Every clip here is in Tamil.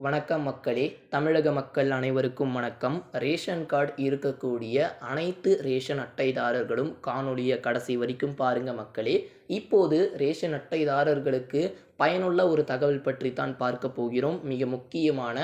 வணக்கம் மக்களே. தமிழக மக்கள் அனைவருக்கும் வணக்கம். ரேஷன் கார்டு இருக்கக்கூடிய அனைத்து ரேஷன் அட்டைதாரர்களும் காணொலியை கடைசி வரைக்கும் பாருங்க மக்களே. இப்போது ரேஷன் அட்டைதாரர்களுக்கு பயனுள்ள ஒரு தகவல் பற்றி தான் பார்க்க போகிறோம். மிக முக்கியமான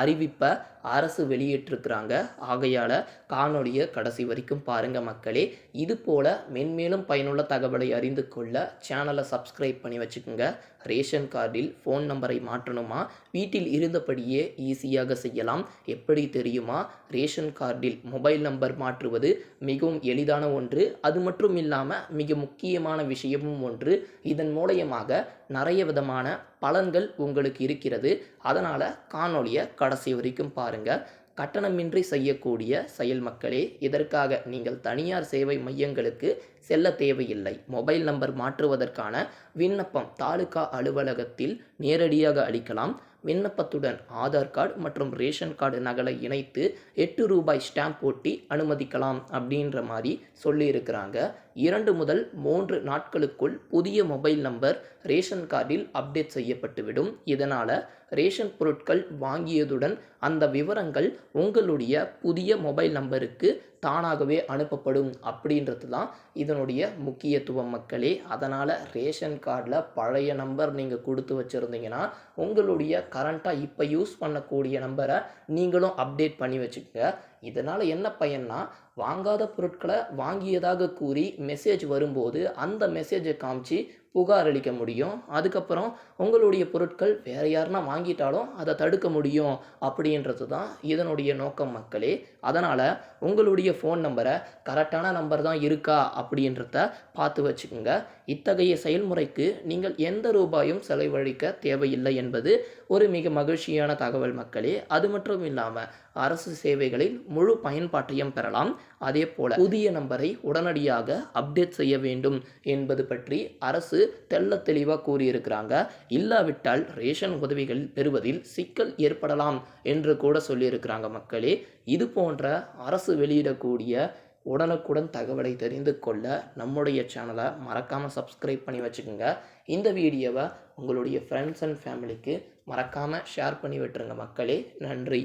அறிவிப்பை அரசு வெளியிட்டிருக்கிறாங்க. ஆகையால் காணொலியை கடைசி வரைக்கும் பாருங்கள் மக்களே. இது போல் மென்மேலும் பயனுள்ள தகவலை அறிந்து கொள்ள சேனலை சப்ஸ்கிரைப் பண்ணி வச்சுக்கோங்க. ரேஷன் கார்டில் ஃபோன் நம்பரை மாற்றணுமா? வீட்டில் இருந்தபடியே ஈஸியாக செய்யலாம். எப்படி தெரியுமா? ரேஷன் கார்டில் மொபைல் நம்பர் மாற்றுவது மிகவும் எளிதான ஒன்று. அது மட்டும் இல்லாமல் மிக முக்கியமான விஷயமும் ஒன்று. இதன் மூலயமாக நிறைய வித விதமான பலன்கள் உங்களுக்கு இருக்கிறது. அதனால் காணொளியை கடைசி வரைக்கும் பாருங்கள் கட்டணமின்றி செய்யக்கூடிய செயல் மக்களே இதற்காக நீங்கள் தனியார் சேவை மையங்களுக்கு செல்ல தேவையில்லை. மொபைல் நம்பர் மாற்றுவதற்கான விண்ணப்பம் தாலுகா அலுவலகத்தில் நேரடியாக அளிக்கலாம். விண்ணப்பத்துடன் ஆதார் கார்டு மற்றும் ரேஷன் கார்டு நகலை இணைத்து எட்டு ரூபாய் ஸ்டாம்ப் ஒட்டி அனுமதிக்கலாம் அப்படின்ற மாதிரி சொல்லியிருக்கிறாங்க. இரண்டு முதல் மூன்று நாட்களுக்குள் புதிய மொபைல் நம்பர் ரேஷன் கார்டில் அப்டேட் செய்யப்பட்டுவிடும். இதனால் ரேஷன் பொருட்கள் வாங்கியதுடன் அந்த விவரங்கள் உங்களுடைய புதிய மொபைல் நம்பருக்கு தானாகவே அனுப்பப்படும் அப்படின்றது தான் இதனுடைய முக்கியத்துவம் மக்களே. அதனால் ரேஷன் கார்டில் பழைய நம்பர் நீங்கள் கொடுத்து வச்சுருந்தீங்கன்னா உங்களுடைய கரண்ட்டாக இப்போ யூஸ் பண்ணக்கூடிய நம்பரை நீங்களும் அப்டேட் பண்ணி வச்சுக்கோங்க. இதனால் என்ன பயன்னா வாங்காத பொருட்களை வாங்கியதாக கூறி மெசேஜ் வரும்போது அந்த மெசேஜை காமிச்சு புகார் அளிக்க முடியும். அதுக்கப்புறம் உங்களுடைய பொருட்கள் வேறு யாருனா வாங்கிட்டாலும் அதை தடுக்க முடியும் அப்படின்றது தான் இதனுடைய நோக்கம் மக்களே. அதனால் உங்களுடைய ஃபோன் நம்பரை கரெக்டான நம்பர் தான் இருக்கா அப்படின்றத பார்த்து வச்சுக்கோங்க. இத்தகைய செயல்முறைக்கு நீங்கள் எந்த ரூபாயும் செலவழிக்க தேவையில்லை என்பது ஒரு மிக மகிழ்ச்சியான தகவல் மக்களே. அது மட்டும் இல்லாமல் அரசு சேவைகளில் முழு பயன்பாட்டையும் பெறலாம். அதே போல புதிய நம்பரை உடனடியாக அப்டேட் செய்ய வேண்டும் என்பது பற்றி அரசு தெள்ள தெளிவாக கூறியிருக்கிறாங்க. இல்லாவிட்டால் ரேஷன் உதவிகள் பெறுவதில் சிக்கல் ஏற்படலாம் என்று கூட சொல்லியிருக்கிறாங்க மக்களே. இது போன்ற அரசு வெளியிடக்கூடிய உடனுக்குடன் தகவலை தெரிந்து கொள்ள நம்முடைய சேனலை மறக்காமல் சப்ஸ்கிரைப் பண்ணி வச்சுக்கோங்க. இந்த வீடியோவை உங்களுடைய ஃப்ரெண்ட்ஸ் அண்ட் ஃபேமிலிக்கு மறக்காமல் ஷேர் பண்ணி விட்டுருங்க மக்களே. நன்றி.